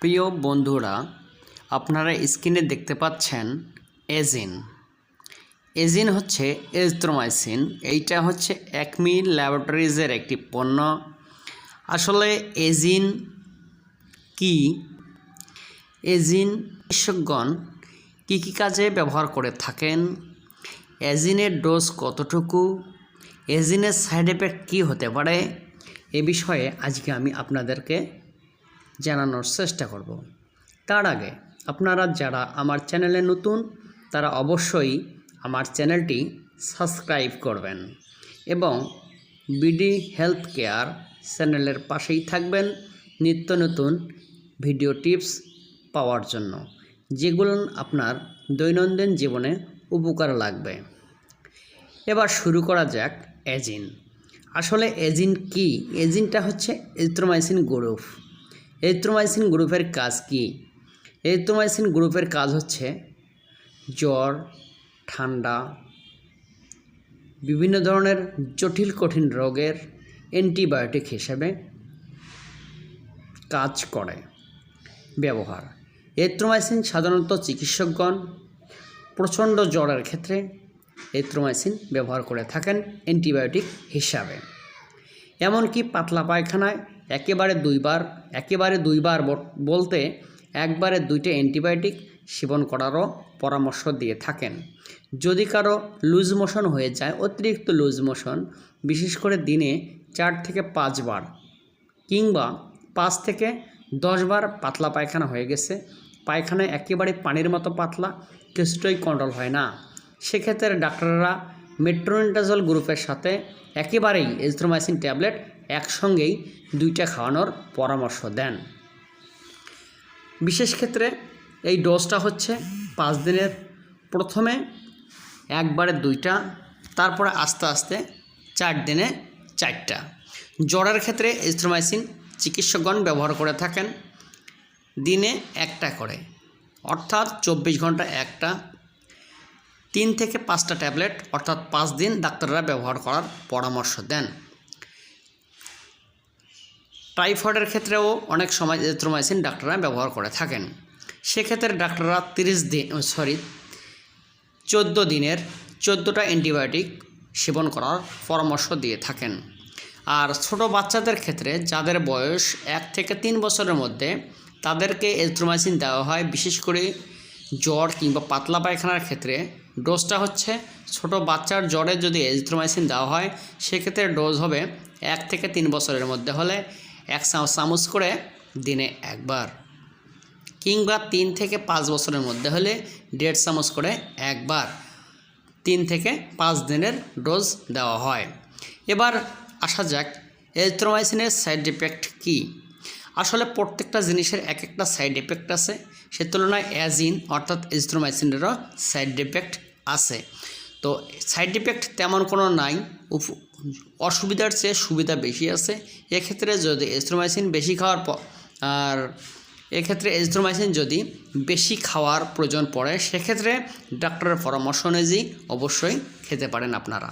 প্রিয় বন্ধুরা, আপনারা স্ক্রিনে দেখতে পাচ্ছেন এজিন। এজিন হচ্ছে এজথ্রোমাইসিন, এইটা হচ্ছে একমি ল্যাবরেটরিজের একটি পণ্য। আসলে এজিন কি? এজিন চিকিৎসকগণ কী কী কাজে ব্যবহার করে থাকেন? এজিনের ডোজ কতটুকু? এজিনের সাইড এফেক্ট কী হতে পারে? এ বিষয়ে আজকে আমি আপনাদেরকে জানানোর চেষ্টা করব। তার আগে আপনারা যারা আমার চ্যানেলে নতুন, তারা অবশ্যই আমার চ্যানেলটি সাবস্ক্রাইব করবেন এবং বিডি হেলথ কেয়ার চ্যানেলের পাশেই থাকবেন নিত্য নতুন ভিডিও টিপস পাওয়ার জন্য, যেগুলো আপনার দৈনন্দিন জীবনে উপকার লাগবে। এবার শুরু করা যাক এজিন। আসলে এজিন কি? এজিনটা হচ্ছে এজিথ্রোমাইসিন গ্রুপ। এজিথ্রোমাইসিন গ্রুপের কাজ কি? এজিথ্রোমাইসিন গ্রুপের কাজ হচ্ছে জ্বর, ঠান্ডা, বিভিন্ন ধরনের জটিল কঠিন রোগের অ্যান্টিবায়োটিক হিসেবে কাজ করে। ব্যবহার। এথ্রোমাইসিন সাধারণত চিকিৎসকগণ প্রচণ্ড জ্বরের ক্ষেত্রে এথ্রোমাইসিন ব্যবহার করে থাকেন অ্যান্টিবায়োটিক হিসাবে। এমনকি পাতলা পায়খানায় একেবারে দুইবার একেবারে দুইবার বলতে একবারে দুইটা অ্যান্টিবায়োটিক সেবন করারও পরামর্শ দিয়ে থাকেন। যদি কারও লুজ মোশন হয়ে যায়, অতিরিক্ত লুজ মোশন, বিশেষ করে দিনে চার থেকে পাঁচবার কিংবা পাঁচ থেকে দশবার পাতলা পায়খানা হয়ে গেছে পায়খানায় একেবারে পানির মতো পাতলা কিছুটাই কন্ট্রোল হয় না। সেক্ষেত্রে ডাক্তাররা মেট্রোনিটাজল গ্রুপের সাথে একেবারেই এজথ্রোমাইসিন ট্যাবলেট একসঙ্গেই দুইটা খাওয়ানোর পরামর্শ দেন। বিশেষ ক্ষেত্রে এই ডোজটা হচ্ছে পাঁচ দিনের। প্রথমে একবারে দুইটা, তারপরে আস্তে আস্তে চার দিনে চারটা। জ্বরের ক্ষেত্রে এস্ট্রোমাইসিন চিকিৎসকগণ ব্যবহার করে থাকেন, দিনে একটা করে, অর্থাৎ চব্বিশ ঘণ্টা একটা। তিন থেকে পাঁচটা ট্যাবলেট, অর্থাৎ পাঁচ দিন ডাক্তাররা ব্যবহার করার পরামর্শ দেন। টাইফয়েডের ক্ষেত্রেও অনেক সময় এজিথ্রোমাইসিন ডাক্তাররা ব্যবহার করে থাকেন। সেক্ষেত্রে ডাক্তাররা তিরিশ দিন সরি, চোদ্দ দিনের চোদ্দোটা অ্যান্টিবায়োটিক সেবন করার পরামর্শ দিয়ে থাকেন। আর ছোট বাচ্চাদের ক্ষেত্রে যাদের বয়স এক থেকে তিন বছরের মধ্যে তাদেরকে এজিথ্রোমাইসিন দেওয়া হয়। বিশেষ করে জ্বর কিংবা পাতলা পায়খানার ক্ষেত্রে ডোজটা হচ্ছে ছোট বাচ্চার জ্বরে যদি এজিথ্রোমাইসিন দেওয়া হয়, সেক্ষেত্রে ডোজ হবে এক থেকে তিন বছরের মধ্যে হলে এক চামচ করে দিনে একবার কিংবা তিন থেকে পাঁচ বছরের মধ্যে হলে দেড় চামচ করে একবার তিন থেকে পাঁচ দিনের ডোজ দেওয়া হয়। এবার আসা যাক এজিথ্রোমাইসিনের সাইড এফেক্ট কী? আসলে প্রত্যেকটা জিনিসের এক একটা সাইড এফেক্ট আছে, সে তুলনায় অ্যাজিন অর্থাৎ এজিথ্রোমাইসিনেরও সাইড এফেক্ট আছে। তো সাইড এফেক্ট তেমন কোনো নাই অসুবিধার চেয়ে সুবিধা বেশি আছে। এক্ষেত্রে যদি এস্ট্রোমাইসিন বেশি খাওয়ার পর আর এক্ষেত্রে এজিথ্রোমাইসিন যদি বেশি খাওয়ার প্রয়োজন পড়ে, সেক্ষেত্রে ডাক্তারের পরামর্শ অনুযায়ী অবশ্যই খেতে পারেন আপনারা।